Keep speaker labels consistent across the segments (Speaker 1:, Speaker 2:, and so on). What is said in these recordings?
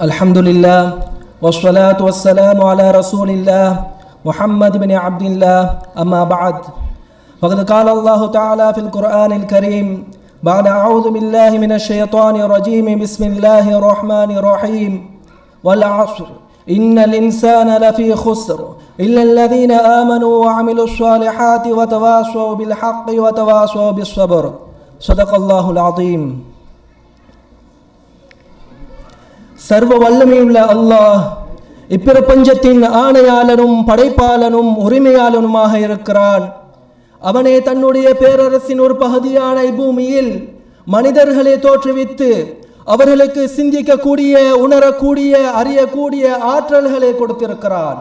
Speaker 1: الحمد لله والصلاة والسلام على رسول الله محمد بن عبد الله أما بعد فقد قال الله تعالى في القرآن الكريم بعد أعوذ بالله من الشيطان الرجيم. بسم الله الرحمن الرحيم. والعصر إن الإنسان لفي خسر إلا الذين آمنوا وعملوا الصالحات وتواصوا بالحق وتواصوا بالصبر. صدق الله العظيم. சர்வ வல்லமையுள்ள அல்லாஹ் இப்பிரபஞ்சத்தின் ஆணையாளனும் படைப்பாளனும் உரிமையாளனுமாக இருக்கிறான். அவனே தன்னுடைய பேரரசின் ஒரு பகுதியான பூமியில் மனிதர்களை தோற்றுவித்து அவர்களுக்கு சிந்திக்கக்கூடிய உணரக்கூடிய அறியக்கூடிய ஆற்றல்களை கொடுத்திருக்கிறான்.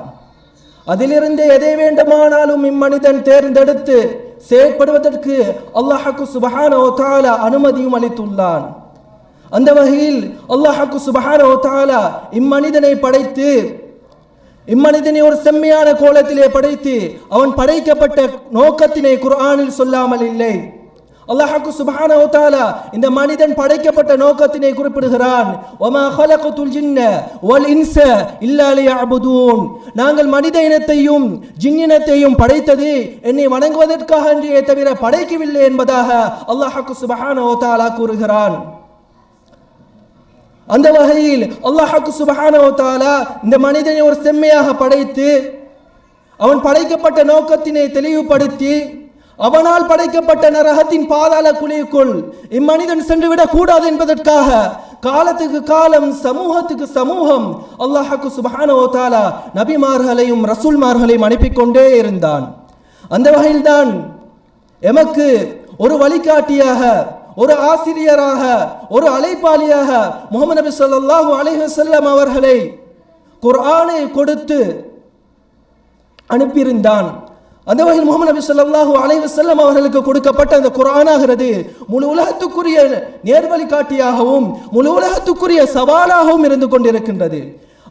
Speaker 1: அதிலிருந்து எதை வேண்டுமானாலும் இம்மனிதன் தேர்ந்தெடுத்து செயற்படுவதற்கு அல்லாஹாக்கு சுபஹானோ தாலா அனுமதியும் அளித்துள்ளான். அந்த வகையில் அல்லாஹாக்கு சுபஹான ஒத்தாலா இம்மனிதனை படைத்து இம்மனிதனை ஒரு செம்மையான கோலத்திலே படைத்து அவன் படைக்கப்பட்ட நோக்கத்தினை குர்ஆனில் சொல்லாமல் இல்லை. அல்லாஹாக்கு சுபஹான ஒத்தாலா இந்த மனிதன் படைக்கப்பட்ட நோக்கத்தினை குறிப்பிடுகிறான். ஒமா ஹலகுத்துல் ஜின்ன வல் இன்ச இல்லா லியஅபுதூன். நாங்கள் மனித இனத்தையும் ஜின்னினத்தையும் படைத்தது என்னை வணங்குவதற்காக என்றே தவிர படைக்கவில்லை என்பதாக அல்லாஹாக்கு சுபஹான தாலா கூறுகிறான். அந்த வகையில் அல்லாஹாக்கு சுபஹானவத்தாலா இந்த மனிதனை ஒரு செம்மையாக படைத்து அவன் படைக்கப்பட்ட நோக்கத்தினை தெளிவுபடுத்தி அவனால் படைக்கப்பட்ட நரகத்தின் பாதாள குழிக்குள் இம்மனிதன் சென்றுவிடக் கூடாது என்பதற்காக காலத்துக்கு காலம் சமூகத்துக்கு சமூகம் அல்லாஹாக்கு சுபஹானவத்தாலா நபிமார்களையும் ரசூல்மார்களையும் அனுப்பிக் கொண்டே இருந்தான். அந்த வகையில்தான் எமக்கு ஒரு வழிகாட்டியாக ஒரு ஆசிரியராக ஒரு அழைப்பாளியாக முகமது நபி சொல்லாஹூ அலைஹி அவர்களை குர்ஆனை கொடுத்து அனுப்பியிருந்தான். அந்த வகையில் முகமது நபி சொல்லாஹூ அலைஹி அவர்களுக்கு கொடுக்கப்பட்ட அந்த குரானாகிறது முழு உலகத்துக்குரிய நேர்வழிகாட்டியாகவும் முழு உலகத்துக்குரிய சவாலாகவும் இருந்து கொண்டிருக்கின்றது.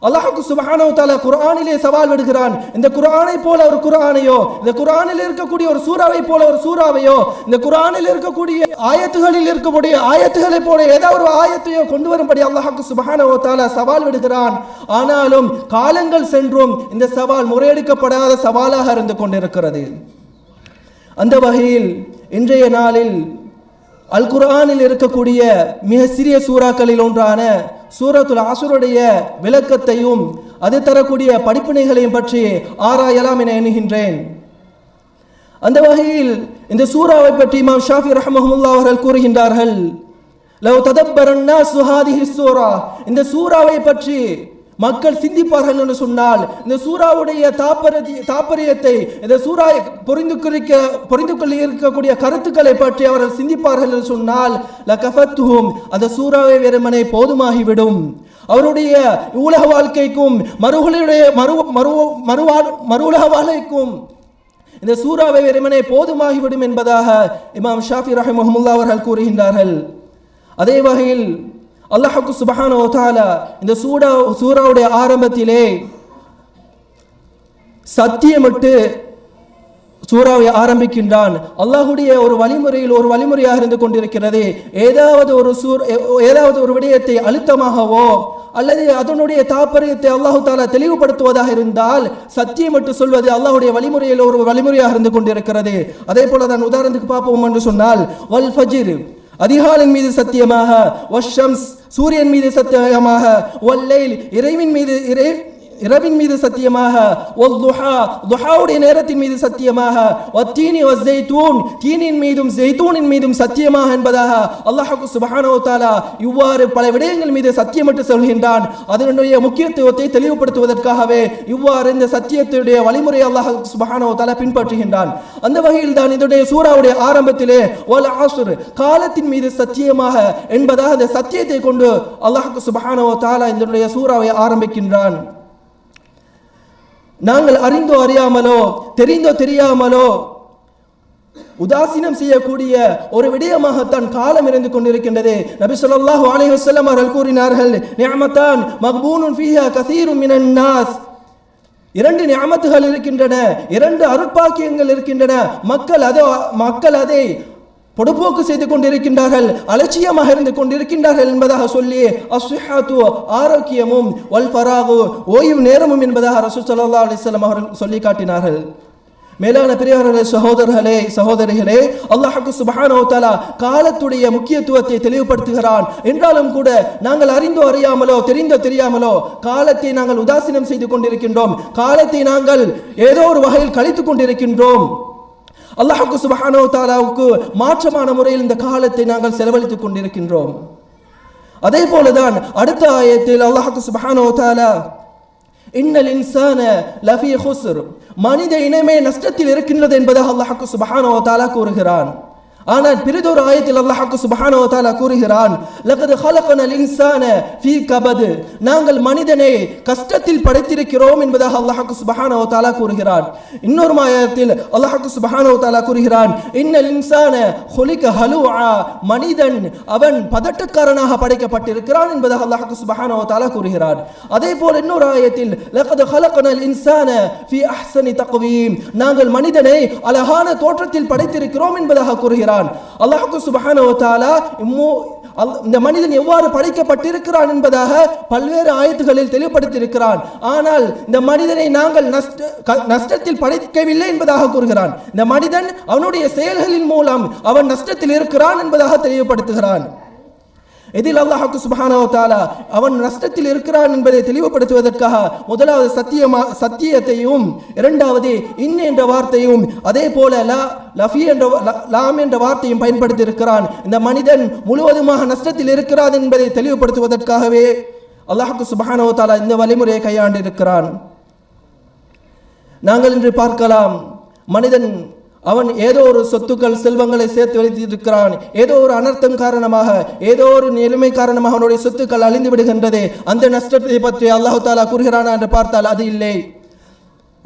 Speaker 1: அல்லாஹுக்கு சுபஹானஹு தஆலா குரானிலே சவால் விடுகிறான். இந்த குரானை போல ஒரு குரானையோ இந்த குரானில் இருக்கக்கூடிய ஒரு சூறாவை போல ஒரு சூறாவையோ இந்த குரானில் இருக்கக்கூடிய ஆயத்துகளில் இருக்கக்கூடிய ஆயத்துகளை போல ஏதாவது ஒரு ஆயத்தையோ கொண்டு வரும்படி அல்லாஹுக்கு சுபஹானஹு தஆலா சவால் விடுகிறான். ஆனாலும் காலங்கள் சென்றும் இந்த சவால் முறையெடுக்கப்படாத சவாலாக இருந்து கொண்டிருக்கிறது. அந்த வகையில் இன்றைய நாளில் அல் குரானில் இருக்கக்கூடிய மிக சிறிய சூறாக்களில் ஒன்றான சூரத்துல் ஆசுருடைய விளக்கத்தையும் அது தரக்கூடிய படிப்பினைகளையும் பற்றி ஆராயலாம் என எண்ணுகின்றேன். அந்த வகையில் இந்த சூறாவை பற்றி இமாம் ஷாஃபி ரஹமஹமுல்லா அவர்கள் கூறுகின்றார்கள் லவ் ததப்பரன்னா சுஹாதிஹி சூரா இந்த சூறாவை பற்றி மக்கள் சிந்திப்பார்கள் என்று சொன்னால் இந்த சூறாவுடைய தாப்பரதி தாப்பரியத்தை இந்த சூறா புரிந்து குறிக்க புரிந்து கொள்ள இருக்கக்கூடிய கருத்துக்களை பற்றி அவர்கள் சிந்திப்பார்கள் என்று சொன்னால் லகஃபத்துஹும் அந்த சூறாவை வெறுமனை போதுமாகிவிடும். அவருடைய உலக வாழ்க்கைக்கும் மறுகளுடைய மறு மறு மறுவா மறு உலக வாழ்க்கைக்கும் இந்த சூறாவை வெறுமனே போதுமாகிவிடும் என்பதாக இமாம் ஷாஃபி ரஹிமஹமுல்லா அவர்கள் கூறுகின்றார்கள். அதே வகையில் அல்லாஹுக்கு சுபஹான தாலா இந்த சூடா சூறாவுடைய ஆரம்பத்திலே சத்தியமிட்டு சூறாவை ஆரம்பிக்கின்றான். அல்லாஹுடைய ஒரு வழிமுறையில் ஒரு வழிமுறையாக இருந்து கொண்டிருக்கிறது. ஏதாவது ஒரு சூர் ஏதாவது ஒரு விடயத்தை அழுத்தமாகவோ அல்லது அதனுடைய தாற்பயத்தை அல்லாஹு தாலா தெளிவுபடுத்துவதாக இருந்தால் சத்தியம் மட்டும் சொல்வது அல்லாஹுடைய வழிமுறையில் ஒரு வழிமுறையாக இருந்து கொண்டிருக்கிறது. அதே போல தான் உதாரணத்துக்கு பார்ப்போம் என்று சொன்னால் வல் ஃபஜிர். அதிகாலின் மீது சத்தியமாக வஷம்ஸ் சூரியன் மீது சத்தியமாக வல்லைல் இறைவின் மீது இறை இரவின் மீது சத்தியமாக துஹா துஹாவுடைய நேரத்தின் மீது சத்தியமாக வத்தீனி வஸ்ஸைத்தூன் தீனின் மீதும் ஜெய்தூனின் மீதும் சத்தியமாக என்பதாக அல்லாஹு சுபஹானஹு தாலா இவ்வாறு பல விடயங்கள் மீது சத்தியமிட்டு சொல்கின்றான். அதனுடைய முக்கியத்துவத்தை தெளிவுபடுத்துவதற்காகவே இவ்வாறு இந்த சத்தியத்துடைய வழிமுறை அல்லாஹ் சுபஹானோ தாலா பின்பற்றுகின்றான். அந்த வகையில் தான் இதனுடைய சூறாவுடைய ஆரம்பத்திலே வல் ஆசுர் காலத்தின் மீது சத்தியமாக என்பதாக அந்த சத்தியத்தை கொண்டு அல்லாஹ் சுபஹானஹு தாலா இதனுடைய சூறாவை ஆரம்பிக்கின்றான். நாங்கள் அறிந்தோ அறியாமலோ தெரிந்தோ தெரியாமலோ உதாசீனம் செய்யக்கூடிய ஒரு விடயமாகத்தான் காலம் இருந்து கொண்டிருக்கின்றது. நபி சொல்லாஹு அலைஹி வஸல்லம் அவர்கள் கூறினார்கள் நிஅமத்தான் மக்பூனுன் ஃபீஹா கசீரும் மினன் நாஸ். இரண்டு நியாமத்துகள் இருக்கின்றன இரண்டு அருட்பாக்கியங்கள் இருக்கின்றன. மக்கள் அதோ மக்கள் அதை பொடுப்போக்கு செய்து கொண்டிருக்கின்றார்கள் அலட்சியமாக இருந்து கொண்டிருக்கின்றார்கள் என்பதாக சொல்லி அஸ்ஹாத்து ஆரோக்கியமும் வல் ஃபராகு ஓய்வு நேரமும் என்பதாக ரசூல் சல்லா அலிஸ்லாம் அவர்கள் சொல்லி காட்டினார்கள். மேலான பெரியவர்களே சகோதரர்களே சகோதரிகளே அல்லாஹுக்கு சுபஹானஹு தஆலா காலத்துடைய முக்கியத்துவத்தை தெளிவுபடுத்துகிறான். என்றாலும் கூட நாங்கள் அறிந்தோ அறியாமலோ தெரிந்தோ தெரியாமலோ காலத்தை நாங்கள் உதாசீனம் செய்து கொண்டிருக்கின்றோம். காலத்தை நாங்கள் ஏதோ ஒரு வகையில் கழித்துக் கொண்டிருக்கின்றோம். அல்லாஹுக்கு சுபஹானோ தாலாவுக்கு மாற்றமான முறையில் இந்த காலத்தை நாங்கள் செலவழித்துக் கொண்டிருக்கின்றோம். அதே போலதான் அடுத்த ஆயத்தில் அல்லாஹுக்கு சுபஹானோ தாலா இன்னல் இன்சான லஃபி ஹுசர் மனித இனமே நஷ்டத்தில் இருக்கின்றது என்பதாக அல்லாஹுக்கு சுபஹானோ தாலா கூறுகிறான். ஆனால் பிறிதொரு ஆயத்தில் அல்லாஹாக்கு சுபஹானஹு வ கூறுகிறான் லகது ஹலகனல் இன்சான ஃபீ கபது. நாங்கள் மனிதனை கஷ்டத்தில் படைத்திருக்கிறோம் என்பதாக அல்லாஹாக்கு சுபஹானஹு வ கூறுகிறான். இன்னொரு ஆயத்தில் அல்லாஹாக்கு சுபஹானஹு தாலா கூறுகிறான் இன்னல் இன்சான ஹுலிக ஹலுவா மனிதன் அவன் பதட்டக்காரனாக படைக்கப்பட்டிருக்கிறான் என்பதாக அல்லாஹாக்கு சுபஹானஹு வ கூறுகிறான். அதே போல் இன்னொரு ஆயத்தில் லகது ஹலகனல் இன்சான ஃபீ அஹ்சனி தக்வீம். நாங்கள் மனிதனை அழகான தோற்றத்தில் படைத்திருக்கிறோம் என்பதாக கூறுகிறான். அல்லாஹுக்கு அல்லாஹு இந்த மனிதன் எவ்வாறு படைக்கப்பட்டிருக்கிறான் என்பதாக பல்வேறு ஆயத்துகளில் தெளிவுபடுத்தியிருக்கிறான். ஆனால் இந்த மனிதனை நாங்கள் நஷ்ட க- நஷ்டத்தில் படைக்கவில்லை என்பதாக கூறுகிறான். இந்த மனிதன் அவனுடைய செயல்களின் மூலம் அவன் நஷ்டத்தில் இருக்கிறான் என்பதாக தெளிவுபடுத்துகிறான். எதில் அல்லாஹுக்கு சுபஹானஹு தாலா அவன் நஷ்டத்தில் இருக்கிறான் என்பதை தெளிவுபடுத்துவதற்காக முதலாவது சத்தியமா சத்தியத்தையும் இரண்டாவது இன் என்ற வார்த்தையும் அதே போல லா லஃபி என்ற ல- லாம் என்ற வார்த்தையும் பயன்படுத்தி இருக்கிறான் இந்த மனிதன் முழுவதுமாக நஷ்டத்தில் இருக்கிறான் என்பதை தெளிவுபடுத்துவதற்காகவே அல்லாஹுக்கு சுபஹானஹு தாலா இந்த வழிமுறையை கையாண்டிருக்கிறான். நாங்கள் இன்று பார்க்கலாம் மனிதன் அவன் ஏதோ ஒரு சொத்துக்கள் செல்வங்களை சேர்த்து வைத்திருக்கிறான். ஏதோ ஒரு அனர்த்தம் காரணமாக ஏதோ ஒரு நிலைமை காரணமாக அவனுடைய சொத்துக்கள் அழிந்து விடுகின்றது. அந்த நஷ்டத்தை பற்றி அல்லாஹு தாலா கூறுகிறானா என்று பார்த்தால் அது இல்லை.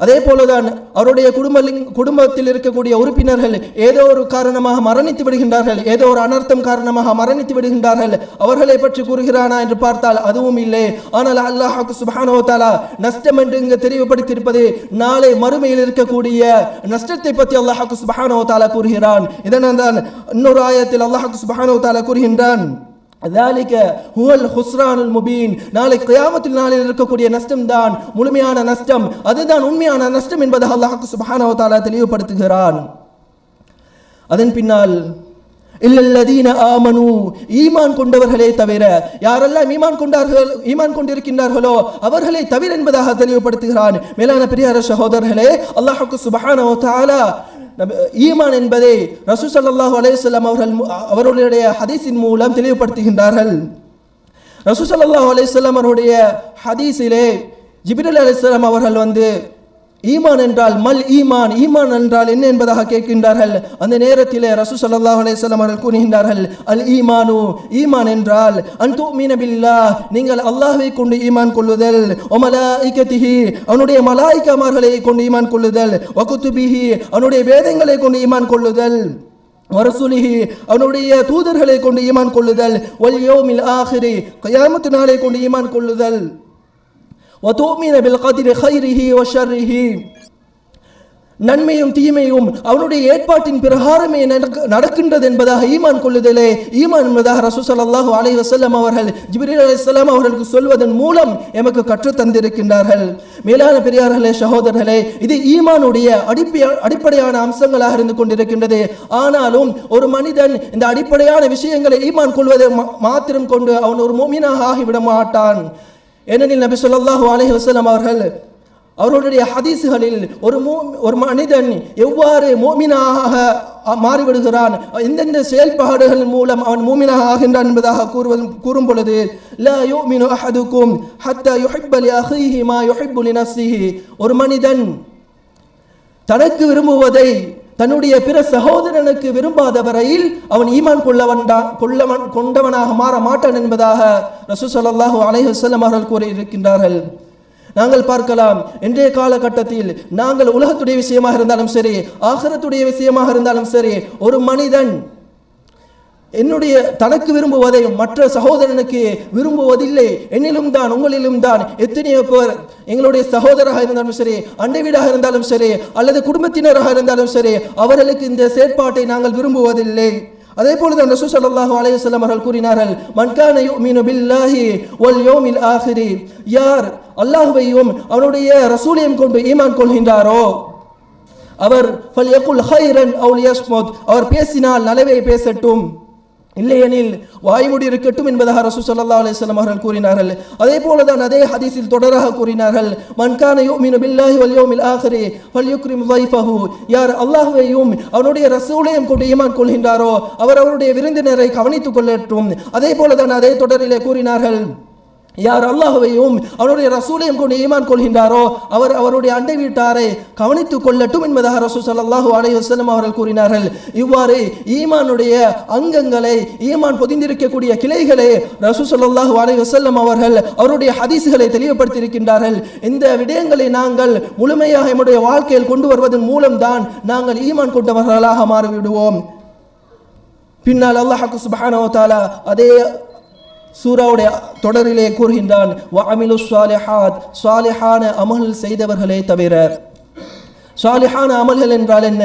Speaker 1: அதே போலதான் அவருடைய குடும்ப குடும்பத்தில் இருக்கக்கூடிய உறுப்பினர்கள் ஏதோ ஒரு காரணமாக மரணித்து விடுகின்றார்கள் ஏதோ ஒரு அனர்த்தம் காரணமாக மரணித்து விடுகின்றார்கள். அவர்களை பற்றி கூறுகிறானா என்று பார்த்தால் அதுவும் இல்லை. ஆனால் அல்லாஹாக்கு சுபானோ தாலா நஷ்டம் என்று இங்கு தெரிவுபடுத்தியிருப்பது நாளை மறுமையில் இருக்கக்கூடிய நஷ்டத்தை பற்றி அல்லாஹாக்கு சுபானோ தாலா கூறுகிறான். இதனால் தான் இன்னொரு ஆயத்தில் அல்லாஹாக்கு சுபானோ தாலா கூறுகின்றான். ذلك هو الخسران المبين நாளை கியாமத்தில் நாளில் இருக்கக்கூடிய நஷ்டம் தான் முழுமையான நஷ்டம் அதுதான் உண்மையான நஷ்டம் என்பதை அல்லாஹ் சுப்ஹானஹு வ தஆலா தெளிவுபடுத்துகிறான் அதன் பின்னால் இல்லல்லதீன ஆமனு ஈமான் கொண்டவர்களே தவிர யாரெல்லாம் ஈமான் கொண்டார்கள் ஈமான் கொண்டிருக்கின்றார்களோ அவர்களை தவிர என்பதாக தெளிவுபடுத்துகிறான் மேலான பெரியார சகோதரர்களே அல்லாஹுக்கு சுபஹானஹு வ தஆலா நபி- ஈமான் என்பதை ரசூ சல்லாஹூ அலைஹி அவர்கள் அவர்களுடைய ஹதீஸின் மூலம் தெளிவுபடுத்துகின்றார்கள். ரசூ சல்லாஹூ அலைஹி அவருடைய ஹதீஸிலே ஜிபிரல் அலிஸ்லாம் அவர்கள் வந்து ஈமான் என்றால் மல் ஈமான். ஈமான் என்றால் என்ன என்பதாக கேட்கின்றார்கள்? அந்த நேரத்திலே ரசூ சல்லாஹ் அலேஸ்லாம் அவர்கள் கூறுகின்றார்கள் அல் ஈமானு. ஈமான் என்றால் அன் தூ மீன பில்லா நீங்கள் அல்லாஹை கொண்டு ஈமான் கொள்ளுதல் ஒமலா மலாயிகத்திஹி அவனுடைய மலாய்க்கமார்களை கொண்டு ஈமான் கொள்ளுதல் வகுத்துபிஹி அவனுடைய வேதங்களை கொண்டு ஈமான் கொள்ளுதல் வரசுலிஹி அவனுடைய தூதர்களை கொண்டு ஈமான் கொள்ளுதல் ஒல் யோமில் ஆஹிரி. கயாமத்து நாளை கொண்டு ஈமான் கொள்ளுதல். வதூமின பில் கதிரி ஹைரிஹி வஷர்ரிஹி நன்மையும் தீமையும் அவனுடைய ஏற்பாட்டின் பிரகாரமே நடக்கின்றது என்பதாக ஈமான் கொள்ளுதலே ஈமான் என்பதாக ரசூசல்லாஹு அலை வசல்லம் அவர்கள் ஜிபிரீல் அலிஸ்லாம் அவர்களுக்கு சொல்வதன் மூலம் எமக்கு கற்றுத்தந்திருக்கின்றார்கள் மேலான பெரியார்களே சகோதரர்களே இது ஈமானுடைய அடிப்பை அடிப்படையான அம்சங்களாக இருந்து கொண்டிருக்கின்றது. ஆனாலும் ஒரு மனிதன் இந்த அடிப்படையான விஷயங்களை ஈமான் கொள்வதை மாத்திரம் கொண்டு அவன் ஒரு மோமினாக ஆகிவிட மாட்டான். ஏனெனில் நபி ஸல்லல்லாஹு அலஹி வசலம் அவர்கள் அவர்களுடைய ஹதீஸுகளில் ஒரு மூ ஒரு மனிதன் எவ்வாறு மோமினாக மாறிவிடுகிறான் எந்தெந்த செயல்பாடுகள் மூலம் அவன் மூமினாக ஆகின்றான் என்பதாக கூறுவது கூறும் பொழுது ல யுமினு அஹதுக்கும் ஹத்தா யுஹிப்ப லி அஹீஹி மா யுஹிப்பு ஒரு மனிதன் தனக்கு விரும்புவதை தன்னுடைய பிற சகோதரனுக்கு விரும்பாத வரையில் அவன் ஈமான் கொள்ளவன்டா கொள்ளவன் கொண்டவனாக மாற மாட்டான் என்பதாக ரசூ சொல்லாஹு அலைஹி அவர்கள் கூறியிருக்கின்றார்கள். நாங்கள் பார்க்கலாம் இன்றைய காலகட்டத்தில் நாங்கள் உலகத்துடைய விஷயமாக இருந்தாலும் சரி ஆகரத்துடைய விஷயமாக இருந்தாலும் சரி ஒரு மனிதன் என்னுடைய தனக்கு விரும்புவதை மற்ற சகோதரனுக்கு விரும்புவதில்லை. என்னிலும் தான் உங்களிலும் தான். எத்தனையோ பேர் எங்களுடைய சகோதரராக இருந்தாலும் சரி அண்டை வீடாக இருந்தாலும் சரி அல்லது குடும்பத்தினராக இருந்தாலும் சரி அவர்களுக்கு இந்த செயற்பாட்டை நாங்கள் விரும்புவதில்லை. அதே போலதான் தான் ரசூ சல்லாஹு வஸல்லம் அவர்கள் கூறினார்கள் மன்கான கான யுமினு பில்லாஹி யோ யௌமில் ஆஹிரி. யார் அல்லாஹுவையும் அவனுடைய ரசூலையும் கொண்டு ஈமான் கொள்கின்றாரோ? அவர் ஃபல்யகுல் ஹைரன் அவு லியஸ்முத் அவர் பேசினால் நலவை பேசட்டும். இல்லையெனில் வாய்மொழி இருக்கட்டும் என்பதாக ரசூ சல்லா அலிஸ்லாம் அவர்கள் கூறினார்கள். அதே போலதான் அதே ஹதீஸில் தொடராக கூறினார்கள். மன்கான யோமின் பில்லாஹி வல்யோமில் ஆஹரே வல்யுக்ரிம் வைஃபஹு யார் அல்லாஹுவையும் அவனுடைய ரசூலையும் கொண்டு ஈமான் கொள்கின்றாரோ அவர் அவருடைய விருந்தினரை கவனித்துக் கொள்ளட்டும். அதே போலதான் அதே தொடரிலே கூறினார்கள். யார் அல்லாஹுவையும் அவருடைய ரசூலையும் கொண்டு ஈமான் கொள்கின்றாரோ அவர் அவருடைய அண்டை வீட்டாரை கவனித்துக் கொள்ளட்டும் என்பதாக ரசூ சல்லாஹூ அலைஹி அவர்கள் கூறினார்கள். இவ்வாறு ஈமானுடைய அங்கங்களை ஈமான் பொதிந்திருக்கக்கூடிய கிளைகளை ரசூ சல்லாஹூ அலைஹி வஸல்லம் அவர்கள் அவருடைய ஹதீசுகளை தெளிவுபடுத்தியிருக்கின்றார்கள். இந்த விடயங்களை நாங்கள் முழுமையாக என்னுடைய வாழ்க்கையில் கொண்டு வருவதன் மூலம்தான் நாங்கள் ஈமான் கொண்டவர்களாக மாறிவிடுவோம். பின்னால் அல்லாஹ் சுப்ஹானஹு தாலா அதே சூராவுடைய தொடரிலே கூறுகின்றான் வஅமிலு ஸாலிஹாத். ஸாலிஹான அமல் செய்தவர்களே தவிர சாலிஹான அமல்கள் என்றால் என்ன?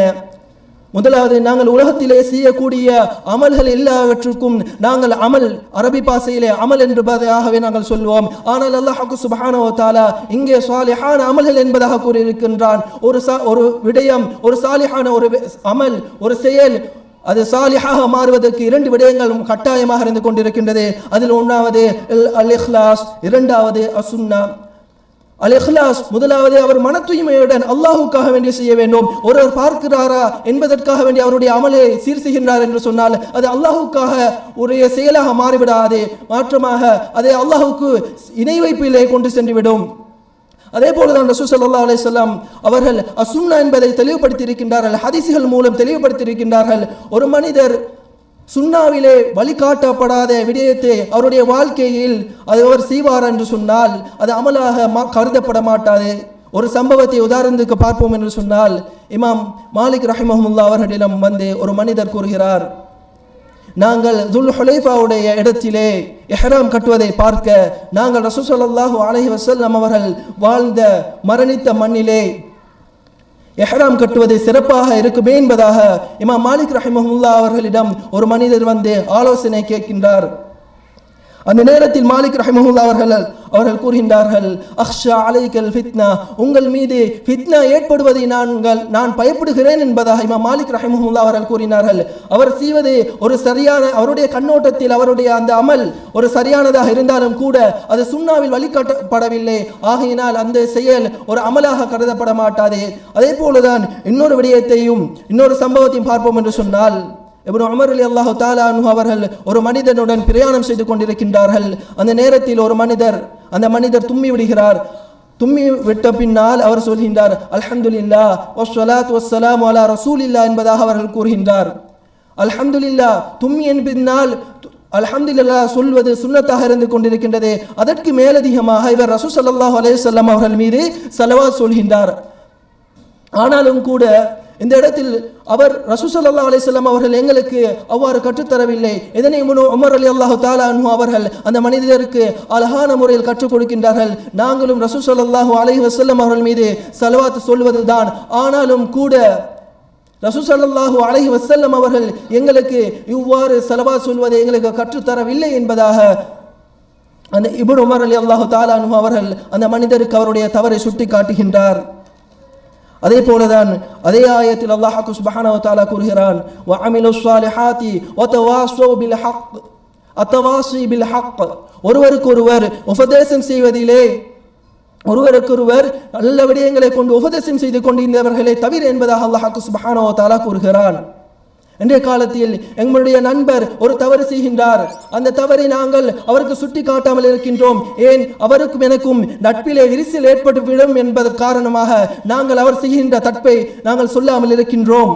Speaker 1: முதலாவது நாங்கள் உலகத்திலே செய்யக்கூடிய அமல்கள் எல்லாவற்றுக்கும் நாங்கள் அமல் அரபி பாசையிலே அமல் என்பதாகவே நாங்கள் சொல்வோம். ஆனால் அல்லாஹ் சுபஹானோ தாலா இங்கே சாலிஹான அமல்கள் என்பதாக கூறியிருக்கின்றான். ஒரு சா ஒரு விடயம் ஒரு சாலிஹான ஒரு அமல் ஒரு செயல் அது சாலிஹாக மாறுவதற்கு இரண்டு விடயங்கள் கட்டாயமாக இருந்து கொண்டிருக்கின்றது. அதில் ஒன்றாவது அல்- இஹ்லாஸ் இரண்டாவது அசுன்னா. அல் இஹ்லாஸ் முதலாவது அவர் மன தூய்மையுடன் அல்லாஹுக்காக வேண்டி செய்ய வேண்டும். ஒருவர் பார்க்கிறாரா என்பதற்காக வேண்டி அவருடைய அமலை சீர் செய்கின்றார் என்று சொன்னால் அது அல்லாஹுக்காக உரிய செயலாக மாறிவிடாது. மாற்றமாக அதை அல்லாஹுக்கு இணை வைப்பிலே கொண்டு சென்றுவிடும். அதே போலதான் ரசூல் ஸல்லல்லாஹு அவர்கள் அசுன்னா என்பதை தெளிவுபடுத்தி இருக்கின்றார்கள் ஹதீசுகள் மூலம் தெளிவுபடுத்தி இருக்கின்றார்கள் ஒரு மனிதர் சுண்ணாவிலே வழிகாட்டப்படாத விடயத்தை அவருடைய வாழ்க்கையில் அது அவர் செய்வார் என்று சொன்னால் அது அமலாக மா- கருதப்பட மாட்டாது. ஒரு சம்பவத்தை உதாரணத்துக்கு பார்ப்போம் என்று சொன்னால் இமாம் மாலிக் ரஹிமஹமுல்லா அவர்களிடம் வந்து ஒரு மனிதர் கூறுகிறார் நாங்கள் துல் ஹுலைஃபாவுடைய இடத்திலே எஹராம் கட்டுவதை பார்க்க நாங்கள் ரசூசல்லாஹு அலஹி வசல்லம் அவர்கள் வாழ்ந்த மரணித்த மண்ணிலே எஹ்ராம் கட்டுவது சிறப்பாக இருக்குமே என்பதாக இமாம் மாலிக் ரஹிமஹுல்லா அவர்களிடம் ஒரு மனிதர் வந்து ஆலோசனை கேட்கின்றார். அந்த நேரத்தில் மாலிக் ரஹிமஹுல்லா அவர்கள் அவர்கள் கூறுகின்றார்கள் அக்ஷா அலைக்கல் ஃபித்னா. உங்கள் மீது ஃபித்னா ஏற்படுவதை நாங்கள் நான் பயப்படுகிறேன் என்பதாக இமா மாலிக் ரஹிமஹுல்லா அவர்கள் கூறினார்கள். அவர் செய்வது ஒரு சரியான அவருடைய கண்ணோட்டத்தில் அவருடைய அந்த அமல் ஒரு சரியானதாக இருந்தாலும் கூட அது சுண்ணாவில் வழிகாட்டப்படவில்லை. ஆகையினால் அந்த செயல் ஒரு அமலாக கருதப்பட மாட்டாது. அதே போலதான் இன்னொரு விடயத்தையும் இன்னொரு சம்பவத்தையும் பார்ப்போம் என்று சொன்னால் இப்னு அமர் அலி அல்லாஹு தாலா அவர்கள் ஒரு மனிதனுடன் பிரயாணம் செய்து கொண்டிருக்கின்றார்கள். அந்த நேரத்தில் ஒரு மனிதர் அந்த மனிதர் தும்மி விடுகிறார். தும்மி விட்ட பின்னால் அவர் சொல்கின்றார் அல்ஹம்துல்லா ஒஸ்வலாத் வஸ்ஸலாமு அலா ரசூலில்லா என்பதாக அவர்கள் கூறுகின்றார். அல்ஹம்துல்லா தும்மியின் பின்னால் அல்ஹம்துலில்லா சொல்வது சுண்ணத்தாக இருந்து கொண்டிருக்கின்றது. அதற்கு மேலதிகமாக இவர் ரசூல் சல்லாஹ் அலைஹி அவர்கள் மீது செலவா சொல்கின்றார். ஆனாலும் கூட இந்த இடத்தில் அவர் ரசூசல்லா அலிசல்லாம் அவர்கள் எங்களுக்கு அவ்வாறு கற்றுத்தரவில்லை. இதனை முனு உமர் அலி அல்லாஹு தாலா அவர்கள் அந்த மனிதருக்கு அழகான முறையில் கற்றுக் கொடுக்கின்றார்கள். நாங்களும் ரசூசல்லாஹு அலஹி வசல்லம் அவர்கள் மீது செலவாத்து சொல்வதுதான் ஆனாலும் கூட ரசூசல்லாஹு அலஹி வசல்லம் அவர்கள் எங்களுக்கு இவ்வாறு செலவா சொல்வதை எங்களுக்கு கற்றுத்தரவில்லை என்பதாக அந்த இபுன் உமர் அலி அல்லாஹு தாலா அவர்கள் அந்த மனிதருக்கு அவருடைய தவறை சுட்டி காட்டுகின்றார் அதே போலதான் அதே ஆயத்தில் அல்லாஹாக்கு சுப்ஹானஹு தாலா கூறுகிறான் வ அமிலு ஸாலிஹாத்தி வ தவாஸவ் பில் ஹக் அத்தவாசி பில் ஹக் ஒருவருக்கொருவர் உபதேசம் செய்வதிலே ஒருவருக்கொருவர் நல்ல விடயங்களை கொண்டு உபதேசம் செய்து கொண்டிருந்தவர்களே தவிர என்பதாக அல்லாஹாக்கு சுப்ஹானஹு தாலா கூறுகிறான். இன்றைய காலத்தில் எங்களுடைய நண்பர் ஒரு தவறு செய்கின்றார். அந்த தவறை நாங்கள் அவருக்கு சுட்டி காட்டாமல் இருக்கின்றோம். ஏன்? அவருக்கும் எனக்கும் நட்பிலே விரிசல் ஏற்பட்டு விடும் என்பது காரணமாக நாங்கள் அவர் செய்கின்ற தட்பை நாங்கள் சொல்லாமல் இருக்கின்றோம்.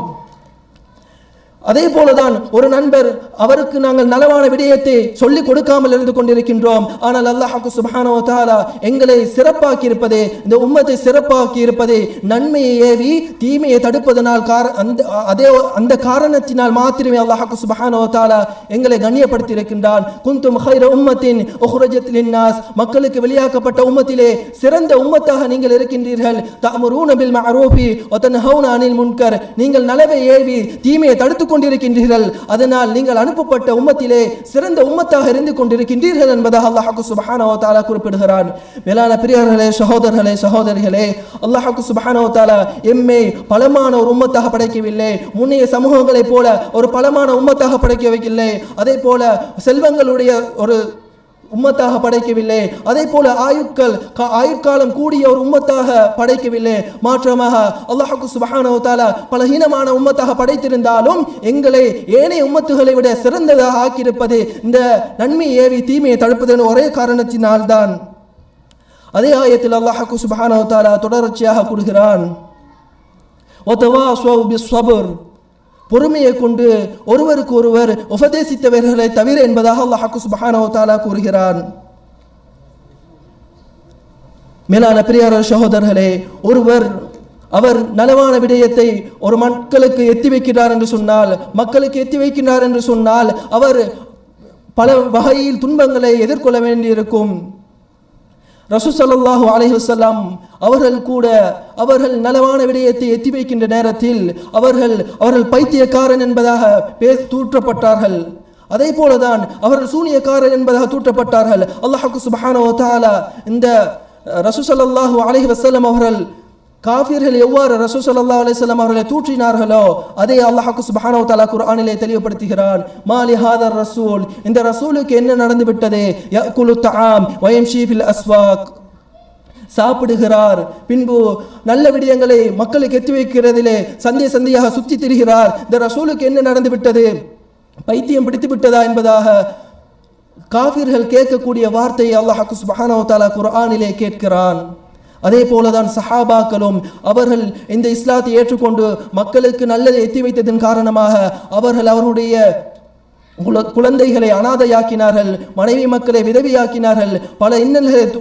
Speaker 1: அதே போலதான் ஒரு நண்பர் அவருக்கு நாங்கள் நலவான விடயத்தை சொல்லிக் கொடுக்காமல் இருந்து கொண்டிருக்கின்றோம். ஆனால் அல்லாஹாக்கு சுபானோ வ எங்களை சிறப்பாக்கி இருப்பதே இந்த உம்மத்தை சிறப்பாக்கி இருப்பது நன்மையை ஏவி தீமையை தடுப்பதனால் கார அந்த அதே அந்த காரணத்தினால் மாத்திரமே அல்லாஹாக்கு சுபானோ வ எங்களை கண்ணியப்படுத்தி இருக்கின்றான் குந்தும் ஹைர உம்மத்தின் மக்களுக்கு வெளியாக்கப்பட்ட உம்மத்திலே சிறந்த உம்மத்தாக நீங்கள் இருக்கின்றீர்கள். தஅமுரூன பில் மஅரூஃபி வ அனில் முன்கர் நீங்கள் நலவை ஏவி தீமையை தடுத்துக் கொண்டிருக்கின்றீர்கள். அதனால் நீங்கள் அனுப்பப்பட்ட உம்மத்திலே சிறந்த உம்மத்தாக இருந்து கொண்டிருக்கின்றீர்கள் என்பதாக அல்லாஹாக்கு சுபஹானோ தாலா குறிப்பிடுகிறான். மேலான பிரியர்களே சகோதரர்களே சகோதரிகளே அல்லாஹாக்கு சுபஹானோ தாலா எம்மை பலமான ஒரு உம்மத்தாக படைக்கவில்லை. முன்னைய சமூகங்களைப் போல ஒரு பலமான உம்மத்தாக படைக்கவில்லை அதே போல செல்வங்களுடைய ஒரு உம்மத்தாக படைக்கவில்லை. அதே போல ஆயுட்கள் கா- ஆயுட்காலம் கூடிய ஒரு உம்மத்தாக படைக்கவில்லை. மாற்றமாக அல்லாஹுக்கு சுபஹானஹு தஆலா பல ஹீனமான உம்மத்தாக படைத்திருந்தாலும் எங்களை ஏனைய உம்மத்துகளை விட சிறந்ததாக ஆக்கியிருப்பது இந்த நன்மை ஏவி தீமையை தடுப்பதென ஒரே காரணத்தினால்தான். அதே ஆயத்தில் அல்லாஹாக்கு சுபஹானஹு தஆலா தொடர்ச்சியாக கூறுகிறான். ஒத்தவாஸ்வ பிஸ்ஸபர் பொறுமையை கொண்டு ஒருவருக்கு ஒருவர் உபதேசித்தவர்களை தவிர என்பதாக அல்லாஹாக்கு சுபஹானோ தாலா கூறுகிறான். மேலான பிரியார சகோதரர்களே ஒருவர் அவர் நலவான விடயத்தை ஒரு மக்களுக்கு எத்தி வைக்கிறார் என்று சொன்னால் மக்களுக்கு எத்தி வைக்கிறார் என்று சொன்னால் அவர் பல வகையில் துன்பங்களை எதிர்கொள்ள வேண்டியிருக்கும். ரசூசல்லாஹு அலைஹுசல்லாம் அவர்கள் கூட அவர்கள் நலவான விடயத்தை எத்தி வைக்கின்ற நேரத்தில் அவர்கள் அவர்கள் பைத்தியக்காரன் என்பதாக பேர் தூற்றப்பட்டார்கள். அதே போலதான் அவர்கள் சூனியக்காரன் என்பதாக தூற்றப்பட்டார்கள். அல்லாஹுக்கு சுபஹானஹு இந்த ரசூசல்லாஹு அலைஹி வசல்லம் அவர்கள் காபியர்கள் எவ்வாறு ரசூ ஸல்லல்லாஹு அலைஹி அவர்களை தூற்றினார்களோ அதே அல்லாஹாக்கு சுபஹானோ தலா குரானிலே தெளிவுபடுத்துகிறான். மாலி ஹாதர் ரசூல் இந்த ரசூலுக்கு என்ன நடந்து விட்டது யக்குலு தாம் வயம் ஷீஃபில் அஸ்வாக். சாப்பிடுகிறார் பின்பு நல்ல விடயங்களை மக்களுக்கு எத்தி வைக்கிறதிலே சந்தை சந்தையாக சுற்றி திரிகிறார். இந்த ரசூலுக்கு என்ன நடந்து விட்டது பைத்தியம் பிடித்து விட்டதா என்பதாக காபிர்கள் கேட்கக்கூடிய வார்த்தையை அல்லாஹ் சுபஹானோ தலா குரானிலே கேட்கிறான். அதே போலதான் சஹாபாக்களும் அவர்கள் இந்த இஸ்லாத்தை ஏற்றுக்கொண்டு மக்களுக்கு நல்லதை எத்தி வைத்ததன் காரணமாக அவர்கள் அவருடைய குழந்தைகளை அனாதையாக்கினார்கள் மனைவி மக்களை விதவியாக்கினார்கள் பல இன்னல்களை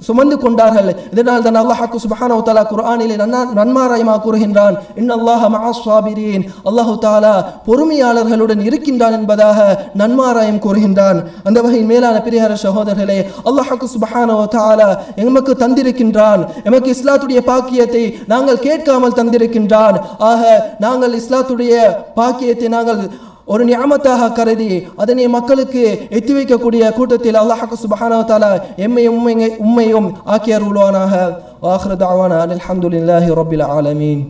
Speaker 1: சுமந்து கொண்டார்கள். இதனால் தான் அல்லாஹாக்கு சுபஹானஹு தாலா குர்ஆனிலே நன்னா- நன்மாராயமாக கூறுகின்றான் இன் அல்லாஹ் ஸாபிரீன் அல்லாஹு தாலா பொறுமையாளர்களுடன் இருக்கின்றான் என்பதாக நன்மாராயம் கூறுகின்றான். அந்த வகையின் மேலான பிரியார சகோதரர்களே அல்லாஹாக்கு சுபஹானஹு தாலா எமக்கு தந்திருக்கின்றான். எமக்கு இஸ்லாத்துடைய பாக்கியத்தை நாங்கள் கேட்காமல் தந்திருக்கின்றான். ஆக நாங்கள் இஸ்லாத்துடைய பாக்கியத்தை நாங்கள் ஒரு நியாமத்தாக கருதி அதனை மக்களுக்கு எத்தி வைக்கக்கூடிய கூட்டத்தில் அல்லாஹ் சுபஹானா தாலா எம்மையும் உண்மையும் உம்மையும் ஆக்கி அருள்வானாக வாஹிரு தஅவானா அல்ஹம்துலில்லாஹி ஆலமீன்.